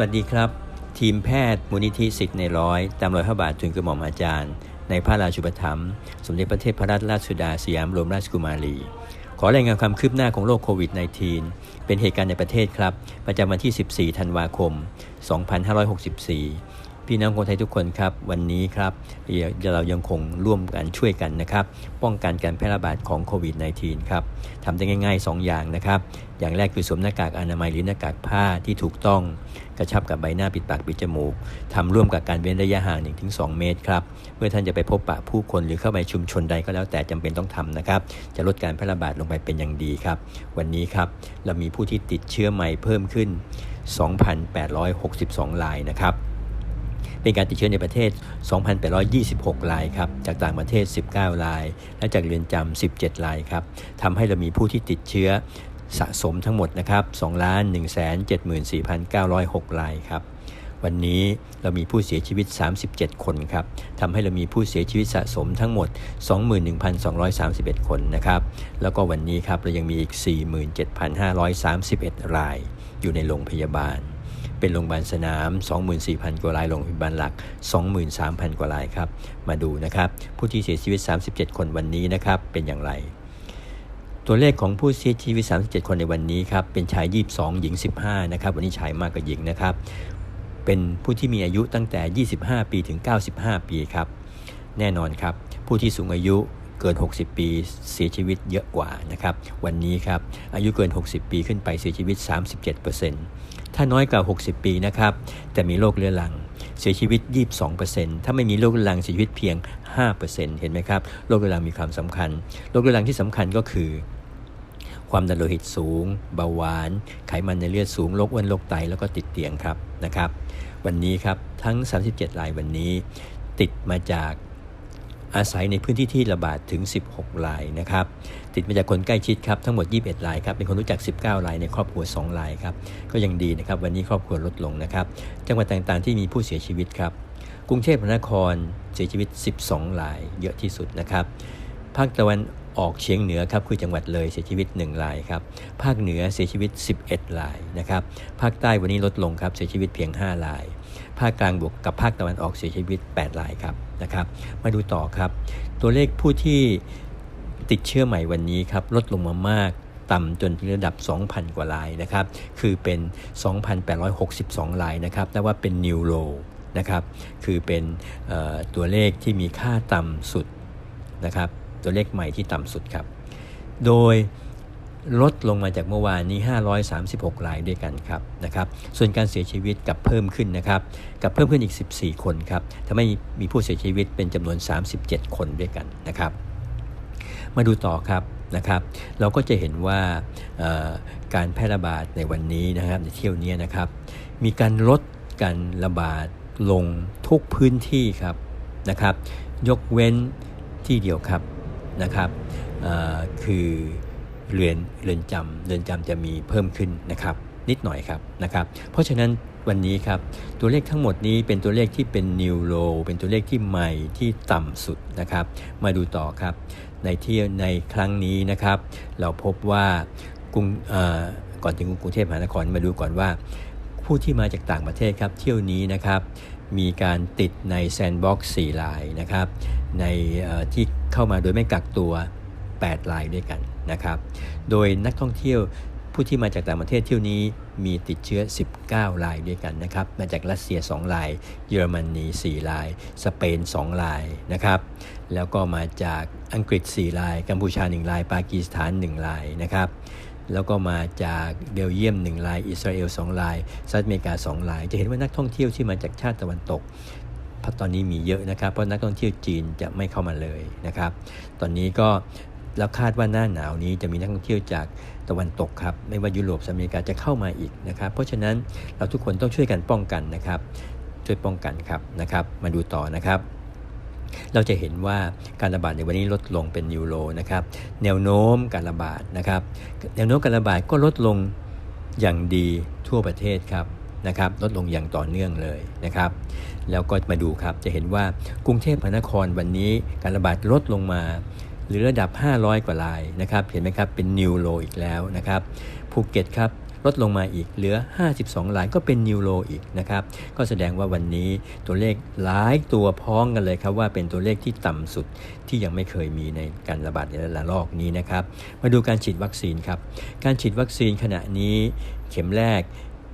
วัสดีครับ ทีมแพทย์มูลนิธิสิทธิ์ในร้อย ตามรอยพระบาททุนกระหม่อมอาจารย์ ในพระราชูปถัมภ์สมเด็จพระเทพรัตนราชสุดาสยามรมราชกุมารี ขอรายงานความคืบหน้าของโรคโควิด -19 เป็นเหตุการณ์ในประเทศครับ ประจำวันที่ 14 ธันวาคม 2564 พี่น้องคนไทยทุกคนครับ วันนี้ครับเรายังคงร่วมกันช่วยกันนะครับ ป้องกันการแพร่ระบาดของโควิด -19 ครับทำได้ง่าย ๆ 2 อย่างนะครับ อย่างแรกคือสวมหน้ากากอนามัยหรือหน้ากากผ้าที่ถูกต้อง กระชับกับใบหน้าปิดปากปิดจมูกทำร่วมกับการเว้นระยะห่าง 1-2 เมตรครับเมื่อท่านจะไปพบปะผู้คนหรือเข้าไปชุมชนใดก็แล้วแต่จำเป็นต้องทำนะครับ จะลดการแพร่ระบาดลงไปเป็นอย่างดีครับ วันนี้ครับเรามีผู้ที่ติดเชื้อใหม่เพิ่มขึ้น 2,862รายนะครับ เป็นการติดเชื้อในประเทศ 2,826 รายครับ จากต่างประเทศ 19 ราย และจากเรือนจำ 17 รายครับทำให้เรามีผู้ที่ติดเชื้อสะสมทั้งหมดนะครับ2ล้าน1 7 4 9 0 6 รายครับ วันนี้เรามีผู้เสียชีวิต 37 คนครับทำให้เรามีผู้เสียชีวิตสะสมทั้งหมด 21,231 คนนะครับ แล้วก็วันนี้ครับเรายังมีอีก 47,531 รายอยู่ในโรงพยาบาล เป็นโรงพยาบาลสนาม 24,000 กว่าราย โรงพยาบาลหลัก 23,000 กว่ารายครับ มาดูนะครับ ผู้ที่เสียชีวิต 37 คนวันนี้นะครับ เป็นอย่างไร ตัวเลขของผู้เสียชีวิต 37 คนในวันนี้ครับ เป็นชาย 22 หญิง 15 นะครับ วันนี้ชายมากกว่าหญิงนะครับ เป็นผู้ที่มีอายุตั้งแต่ 25 ปีถึง 95 ปีครับ แน่นอนครับ ผู้ที่สูงอายุ เกิน 60 ปีเสียชีวิตเยอะกว่านะครับ วันนี้ครับอายุเกิน 60 ปีขึ้นไปเสียชีวิต 37%ถ้าน้อยกว่า 60 ปีนะครับแต่มีโรคเรื้อรังเสียชีวิต 22%ถ้าไม่มีโรคเรื้อรังเสียชีวิตเพียง 5%เห็นไหมครับโรคเรื้อรังมีความสำคัญโรคเรื้อรังที่สำคัญก็คือความดันโลหิตสูง เบาหวาน ไขมันในเลือดสูง โรคอ้วน โรคไต แล้วก็ติดเตียงครับนะครับ วันนี้ครับทั้ง 37 รายวันนี้ ติดมาจาก อาศัยในพื้นที่ที่ระบาดถึง 16รายนะครับ ติดมาจากคนใกล้ชิดครับทั้งหมด 21รายครับเป็นคนรู้จัก 19รายในครอบครัว2รายครับก็ยังดีนะครับวันนี้ครอบครัวลดลงนะครับ จังหวัดต่างๆที่มีผู้เสียชีวิตครับกรุงเทพมหานครเสียชีวิต 12รายเยอะที่สุดนะครับภาคตะวัน ออกเฉียงเหนือครับคือจังหวัดเลยเสียชีวิต 1 รายครับภาคเหนือเสียชีวิต 11 รายนะครับภาคใต้วันนี้ลดลงครับเสียชีวิตเพียง 5 ราย ภาคกลางบวกกับภาคตะวันออกเสียชีวิต 8 รายครับนะครับมาดูต่อครับ ตัวเลขผู้ที่ติดเชื้อใหม่วันนี้ครับลดลงมามากต่ำจนถึงระดับ 2,000 กว่ารายนะครับ คือเป็น 2,862 รายนะครับแต่ว่าเป็นนิวโรนะครับ คือเป็นตัวเลขที่มีค่าต่ำสุดนะครับ ตัวเลขใหม่ที่ต่ำสุดครับ โดยลดลงมาจากเมื่อวานนี้ 536 รายด้วยกันครับนะครับ ส่วนการเสียชีวิตกับเพิ่มขึ้นนะครับกับเพิ่มขึ้นอีก 14 คนครับทำให้มีผู้เสียชีวิตเป็นจำนวน 37 คนด้วยกันนะครับ มาดูต่อครับนะครับ เราก็จะเห็นว่าการแพร่ระบาดในวันนี้นะครับในเที่ยวนี้นะครับ มีการลดการระบาดลงทุกพื้นที่ครับนะครับ ยกเว้นที่เดียวครับ นะครับคือเรือนเรือนจำเรือนจำจะมีเพิ่มขึ้นนะครับนิดหน่อยครับนะครับ เพราะฉะนั้นวันนี้ครับตัวเลขทั้งหมดนี้เป็นตัวเลขที่เป็นนิวโรเป็นตัวเลขที่ใหม่ที่ต่ำสุดนะครับ มาดูต่อครับ ในเที่ยวในครั้งนี้นะครับ เราพบว่ากรุงก่อนถึงกรุงเทพมหานครมาดูก่อนว่า ผู้ที่มาจากต่างประเทศครับ เที่ยวนี้นะครับ มีการติดในแซนด์บ็อกซ์4ลายนะครับ ในที่เข้ามาโดยไม่กักตัว8รายด้วยกันนะครับ โดยนักท่องเที่ยวผู้ที่มาจากต่างประเทศเที่ยวนี้มีติดเชื้อ 19 รายด้วยกันนะครับ มาจากรัสเซีย 2 ราย เยอรมนี4ราย สเปน 2 รายนะครับ แล้วก็มาจากอังกฤษ 4 ราย กัมพูชา 1 ราย ปากีสถาน 1 รายนะครับ แล้วก็มาจากเบลเยียม 1 ราย อิสราเอล 2 รายสหรัฐอเมริกา 2 ราย จะเห็นว่านักท่องเที่ยวที่มาจากชาติตะวันตกตอนนี้มีเยอะนะครับ เพราะนักท่องเที่ยวจีนจะไม่เข้ามาเลยนะครับ ตอนนี้ก็แล้วคาดว่าหน้าหนาวนี้จะมีนักท่องเที่ยวจากตะวันตกครับ ไม่ว่ายุโรปสหรัฐอเมริกาจะเข้ามาอีกนะครับ เพราะฉะนั้นเราทุกคนต้องช่วยกันป้องกันนะครับ ช่วยป้องกันครับนะครับ มาดูต่อนะครับ เราจะเห็นว่าการระบาดในวันนี้ลดลงเป็นยูโรนะครับแนวโน้มการระบาดนะครับแนวโน้มการระบาดก็ลดลงอย่างดีทั่วประเทศครับนะครับลดลงอย่างต่อเนื่องเลยนะครับแล้วก็มาดูครับจะเห็นว่ากรุงเทพมหานครวันนี้การระบาดลดลงมาหรือระดับ 500 กว่ารายนะครับเห็นไหมครับเป็นนิวโลอีกแล้วนะครับภูเก็ตครับ ลดลงมาอีกเหลือ 52 รายก็เป็นนิวโลอีกนะครับก็แสดงว่าวันนี้ตัวเลขหลายตัวพ้องกันเลยครับว่าเป็นตัวเลขที่ต่ำสุดที่ยังไม่เคยมีในการระบาดในระลอกนี้นะครับมาดูการฉีดวัคซีนครับการฉีดวัคซีนขณะนี้เข็มแรก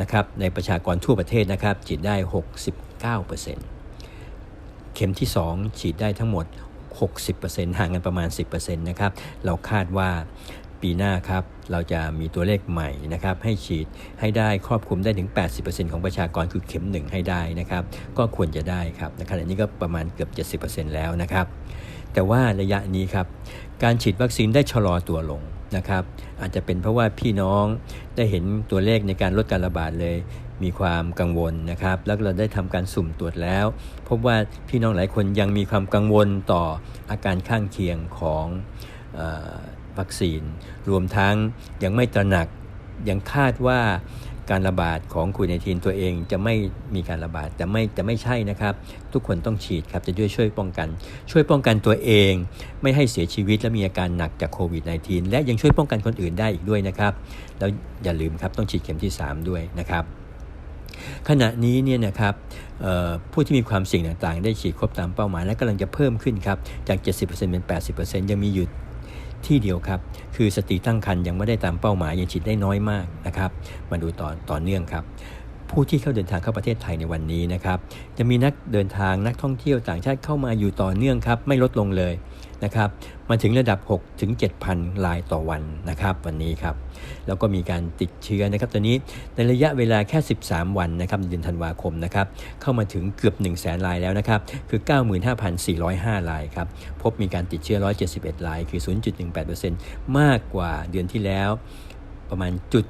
นะครับในประชากรทั่วประเทศนะครับฉีดได้ 69%เข็มที่ 2 ฉีดได้ทั้งหมด 60%ห่างกันประมาณ 10%นะครับ เราคาดว่า ปีหน้าครับ เราจะมีตัวเลขใหม่นะครับ ให้ฉีดให้ได้ครอบคลุมได้ถึง 80%ของประชากรคือเข็ม 1 ให้ได้นะครับ ก็ควรจะได้ครับในขณะนี้ก็ประมาณเกือบ 70%แล้วนะครับ แต่ว่าระยะนี้ครับ การฉีดวัคซีนได้ชะลอตัวลงนะครับ อาจจะเป็นเพราะว่าพี่น้องได้เห็นตัวเลขในการลดการระบาดเลยมีความกังวลนะครับ แล้วเราได้ทำการสุ่มตรวจแล้ว พบว่าพี่น้องหลายคนยังมีความกังวลต่ออาการข้างเคียงของ วัคซีน รวมทั้งยังไม่ตระหนักยังคาดว่าการระบาดของโควิด -19 ตัวเองจะไม่มีการระบาดแต่ไม่แต่ไม่ใช่นะครับ ทุกคนต้องฉีดครับจะช่วยช่วยป้องกัน ช่วยป้องกันตัวเอง ไม่ให้เสียชีวิตและมีอาการหนักจากโควิด -19 และยังช่วยป้องกันคนอื่นได้อีกด้วยนะครับ แล้วอย่าลืมครับต้องฉีดเข็มที่ 3 ด้วยนะครับ ขณะนี้เนี่ยนะครับผู้ที่มีความเสี่ยงต่างๆ ได้ฉีดครบตามเป้าหมายและกำลังจะเพิ่มขึ้นครับจาก 70%เป็น 80%ยังมีอยู่ ที่เดียวครับ คือสติตั้งครรภ์ยังไม่ได้ตามเป้าหมายยังฉีดได้น้อยมากนะครับ มาดูต่อต่อเนื่องครับ ผู้ที่เข้าเดินทางเข้าประเทศไทยในวันนี้นะครับ จะมีนักเดินทางนักท่องเที่ยวต่างชาติเข้ามาอยู่ต่อเนื่องครับ ไม่ลดลงเลยนะครับมาถึงระดับ 6 ถึง 7,000รายต่อวันนะครับ วันนี้ครับ แล้วก็มีการติดเชื้อนะครับตอนนี้ในระยะเวลาแค่ 13 วันนะครับเดือนธันวาคมนะครับ เข้ามาถึงเกือบ 1 0 0 0 0แสนรายแล้วนะครับ คือ 95,405รายครับ พบมีการติดเชื้อ 171ราย คือ 0.18%มากกว่าเดือนที่แล้ว ประมาณจุด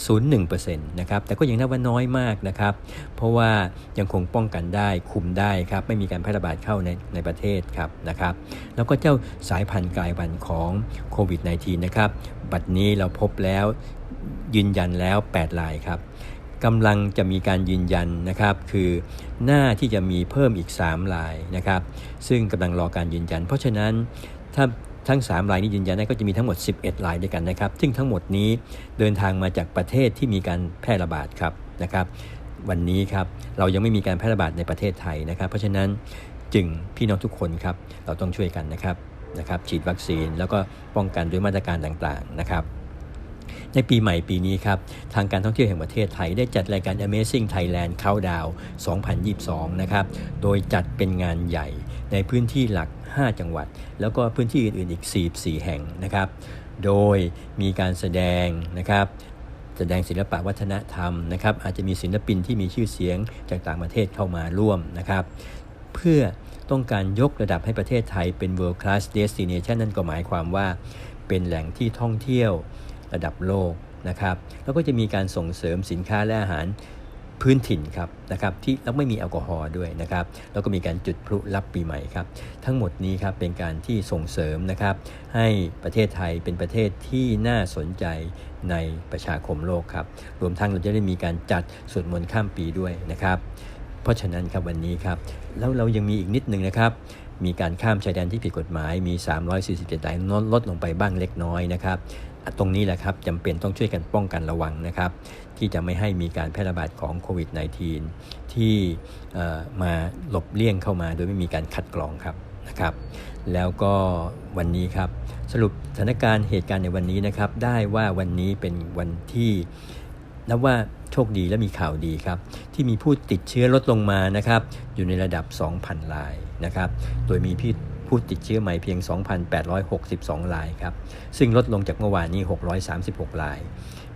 0.1%นะครับแต่ก็ยังนับว่าน้อยมากนะครับเพราะว่ายังคงป้องกันได้คุมได้ครับไม่มีการแพร่ระบาดเข้าในในประเทศครับนะครับแล้วก็เจ้าสายพันธุ์กลายพันธุ์ของโควิด -19 นะครับบัดนี้เราพบแล้วยืนยันแล้ว 8 รายครับกำลังจะมีการยืนยันนะครับคือหน้าที่จะมีเพิ่มอีก 3 รายนะครับซึ่งกำลังรอการยืนยัน เพราะฉะนั้นถ้า ทั้ง 3 รายนี้ยืนยันได้ก็จะมีทั้งหมด 11 รายด้วยกันนะครับ ซึ่งทั้งหมดนี้เดินทางมาจากประเทศที่มีการแพร่ระบาดครับนะครับ วันนี้ครับเรายังไม่มีการแพร่ระบาดในประเทศไทยนะครับ เพราะฉะนั้นจึงพี่น้องทุกคนครับเราต้องช่วยกันนะครับนะครับฉีดวัคซีนแล้วก็ป้องกันด้วยมาตรการต่างๆนะครับในปีใหม่ปีนี้ครับ ทางการท่องเที่ยวแห่งประเทศไทยได้จัดรายการ Amazing Thailand Countdown 2022 นะครับ โดยจัดเป็นงานใหญ่ ในพื้นที่หลัก 5 จังหวัด แล้วก็พื้นที่อื่นๆอีก 44 แห่งนะครับ โดยมีการแสดงนะครับแสดงศิลปะวัฒนธรรมนะครับอาจจะมีศิลปินที่มีชื่อเสียงจากต่างประเทศเข้ามาร่วมนะครับเพื่อต้องการยกระดับให้ประเทศไทยเป็น world class destination นั่นก็หมายความว่า เป็นแหล่งที่ท่องเที่ยวระดับโลกนะครับแล้วก็จะมีการส่งเสริมสินค้าและอาหาร พื้นถิ่นครับนะครับที่แล้วไม่มีแอลกอฮอล์ด้วยนะครับแล้วก็มีการจุดพลุรับปีใหม่ครับทั้งหมดนี้ครับเป็นการที่ส่งเสริมนะครับให้ประเทศไทยเป็นประเทศที่น่าสนใจในประชาคมโลกครับรวมทั้งเราจะได้มีการจัดสวดมนต์ข้ามปีด้วยนะครับเพราะฉะนั้นครับวันนี้ครับแล้วเรายังมีอีกนิดนึงนะครับมีการข้ามชายแดนที่ผิดกฎหมายมี 347รายลดลงไปบ้างเล็กน้อยนะครับ ตรงนี้แหละครับจำเป็นต้องช่วยกันป้องกันระวังนะครับ ที่จะไม่ให้มีการแพร่ระบาดของโควิด -19 ที่มาหลบเลี่ยงเข้ามาโดยไม่มีการคัดกรองครับนะครับแล้วก็วันนี้ครับสรุปสถานการณ์เหตุการณ์ในวันนี้นะครับ ได้ว่าวันนี้เป็นวันที่นับว่าโชคดีและมีข่าวดีครับ ที่มีผู้ติดเชื้อลดลงมานะครับ อยู่ในระดับ 2,000รายนะครับ โดยมีพี่ ผู้ติดเชื้อใหม่เพียง 2,862รายครับ ซึ่งลดลงจากเมื่อวานนี้ 636ราย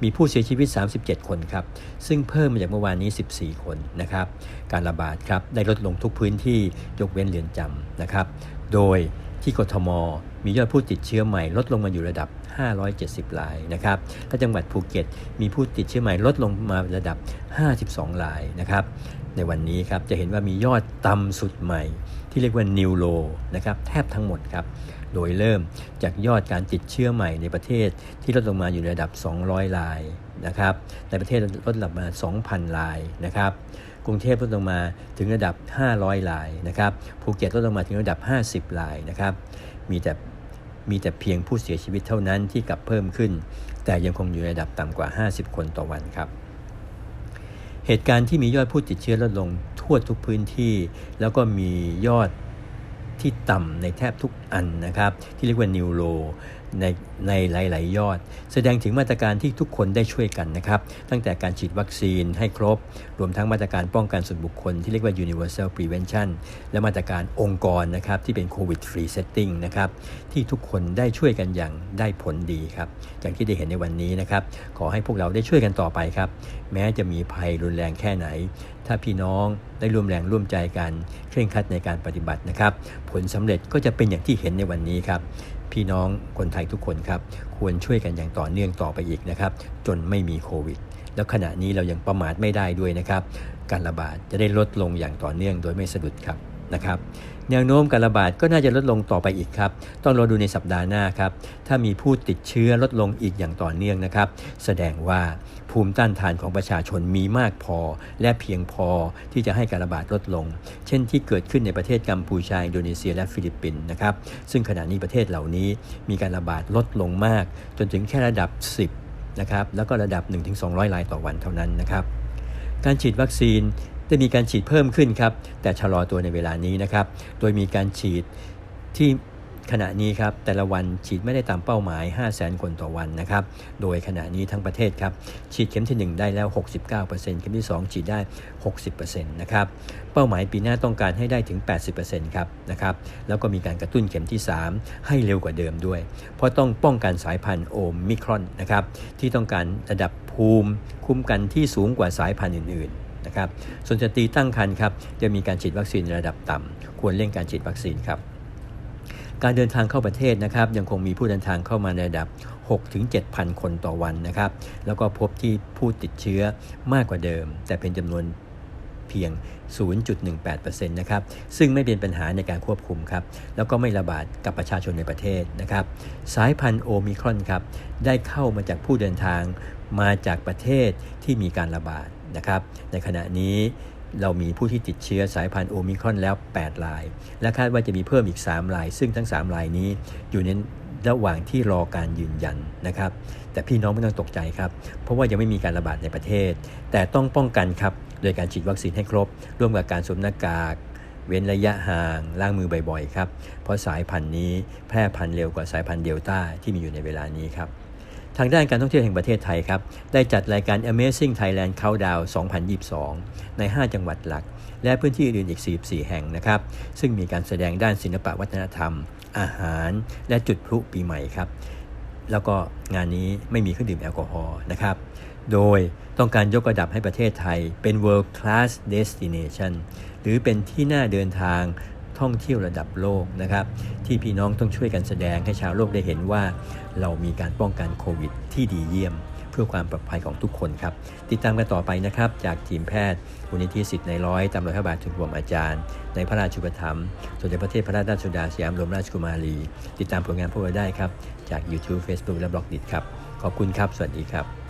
มีผู้เสียชีวิต 37 คนครับ ซึ่งเพิ่มมาจากเมื่อวานนี้ 14 คนนะครับ การระบาดครับได้ลดลงทุกพื้นที่ยกเว้นเรือนจำนะครับ โดยที่กทม มียอดผู้ติดเชื้อใหม่ลดลงมาอยู่ระดับ 570รายนะครับและจังหวัดภูเก็ตมีผู้ติดเชื้อใหม่ลดลงมาระดับ 52รายนะครับ ในวันนี้ครับจะเห็นว่ามียอดต่ำสุดใหม่ ที่เรียกว่านิวโลนะครับแทบทั้งหมดครับโดยเริ่มจากยอดการติดเชื้อใหม่ในประเทศที่ลดลงมาอยู่ในระดับ 200รายนะครับในประเทศลดลงมา 2,000รายนะครับกรุงเทพลดลงมาถึงระดับ 500รายนะครับภูเก็ตลดลงมาถึงระดับ 50รายนะครับมีแต่มีแต่เพียงผู้เสียชีวิตเท่านั้นที่กลับเพิ่มขึ้น แต่ยังคงอยู่ในระดับต่ำกว่า 50 คนต่อวันครับ เหตุการณ์ที่มียอดผู้ติดเชื้อลดลงทั่วทุกพื้นที่ แล้วก็มียอด ที่ต่ำในแทบทุกอันนะครับ ที่เรียกว่านิวโรในในหลาย ๆ ยอด แสดงถึงมาตรการที่ทุกคนได้ช่วยกันนะครับ ตั้งแต่การฉีดวัคซีนให้ครบ รวมทั้งมาตรการป้องกันส่วนบุคคลที่เรียกว่า universal prevention และมาตรการองค์กรนะครับที่เป็นโควิด free setting นะครับที่ทุกคนได้ช่วยกันอย่างได้ผลดีครับอย่างที่ได้เห็นในวันนี้นะครับ ขอให้พวกเราได้ช่วยกันต่อไปครับ แม้จะมีภัยรุนแรงแค่ไหน ถ้าพี่น้องได้ร่วมแรงร่วมใจกันเคร่งครัดในการปฏิบัตินะครับ ผลสำเร็จก็จะเป็นอย่างที่เห็นในวันนี้ครับ พี่น้องคนไทยทุกคนครับ ควรช่วยกันอย่างต่อเนื่องต่อไปอีกนะครับ จนไม่มีโควิด แล้วขณะนี้เรายังประมาทไม่ได้ด้วยนะครับ การระบาดจะได้ลดลงอย่างต่อเนื่องโดยไม่สะดุดครับ นะครับแนวโน้มการระบาดก็น่าจะลดลงต่อไปอีกครับ ต้องรอดูในสัปดาห์หน้าครับ ถ้ามีผู้ติดเชื้อลดลงอีกอย่างต่อเนื่องนะครับ แสดงว่าภูมิต้านทานของประชาชนมีมากพอ และเพียงพอที่จะให้การระบาดลดลง เช่นที่เกิดขึ้นในประเทศกัมพูชา อินโดนีเซีย และฟิลิปปินส์นะครับ ซึ่งขณะนี้ประเทศเหล่านี้มีการระบาดลดลงมาก จนถึงแค่ระดับ 10นะครับ แล้วก็ระดับ 1-200รายต่อวันเท่านั้นนะครับ การฉีดวัคซีน ได้มีการฉีดเพิ่มขึ้นครับ แต่ชะลอตัวในเวลานี้นะครับ โดยมีการฉีดที่ขณะนี้ครับแต่ละวันฉีดไม่ได้ตามเป้าหมาย 5 0 0 0 0 0 คนต่อวันนะครับ โดยขณะนี้ทั้งประเทศครับฉีดเข็มที่ 1 ได้แล้ว 69%เข็มที่ 2 ฉีดได้ 60%นะครับเป้าหมายปีหน้าต้องการให้ได้ถึง 80%ครับนะครับแล้วก็มีการกระตุ้นเข็มที่ 3 ให้เร็วกว่าเดิมด้วย เพราะต้องป้องกันสายพันธุ์โอมิครอนนะครับที่ต้องการระดับภูมิคุ้มกันที่สูงกว่าสายพันธุ์อื่นๆ นะครับส่วนสตรีตั้งครรภ์ครับจะมีการฉีดวัคซีนในระดับต่ำควรเร่งการฉีดวัคซีนครับการเดินทางเข้าประเทศนะครับยังคงมีผู้เดินทางเข้ามาในระดับ6ถึง7,000 คนต่อวันนะครับแล้วก็พบที่ผู้ติดเชื้อมากกว่าเดิม แต่เป็นจำนวนเพียง 0.18%นะครับ ซึ่งไม่เป็นปัญหาในการควบคุมครับ แล้วก็ไม่ระบาดกับประชาชนในประเทศนะครับ สายพันธุ์โอมิครอนครับ ได้เข้ามาจากผู้เดินทางมาจากประเทศที่มีการระบาด นะครับ ในขณะนี้เรามีผู้ที่ติดเชื้อสายพันธุ์โอมิครอนแล้ว 8 ราย และคาดว่าจะมีเพิ่มอีก 3 ราย ซึ่งทั้ง 3 รายนี้อยู่ในระหว่างที่รอการยืนยันนะครับ แต่พี่น้องไม่ต้องตกใจครับ เพราะว่ายังไม่มีการระบาดในประเทศ แต่ต้องป้องกันครับ โดยการฉีดวัคซีนให้ครบ ร่วมกับการสวมหน้ากาก เว้นระยะห่าง ล้างมือบ่อยๆครับ เพราะสายพันธุ์นี้แพร่พันธุ์เร็วกว่าสายพันธุ์เดลต้าที่มีอยู่ในเวลานี้ครับ ทางด้านการท่องเที่ยวแห่งประเทศไทยครับ ได้จัดรายการ Amazing Thailand Countdown 2022 ใน 5 จังหวัดหลัก และพื้นที่อื่นอีก 44 แห่งนะครับ ซึ่งมีการแสดงด้านศิลปวัฒนธรรม อาหาร และจุดพลุปีใหม่ครับ แล้วก็งานนี้ไม่มีเครื่องดื่มแอลกอฮอล์นะครับ โดยต้องการยกระดับให้ประเทศไทยเป็น world class destination หรือเป็นที่น่าเดินทาง ท่องเที่ยวระดับโลกนะครับ ที่พี่น้องต้องช่วยกันแสดงให้ชาวโลกได้เห็นว่า เรามีการป้องกันโควิด ที่ดีเยี่ยม เพื่อความปลอดภัยของทุกคนครับ ติดตามกันต่อไปนะครับ จากทีมแพทย์มูลนิธิสิทธิ์ในร้อยตามรอยพระบาทถึงรวมอาจารย์ ในพระราชูปถัมภ์สมเด็จพระเทพรัตนราชสุดาสยามรมราชกุมารี ติดตามผลงานพวกเราได้ครับ จาก YouTube Facebook และบล็อกดิครับ ขอบคุณครับ สวัสดีครับ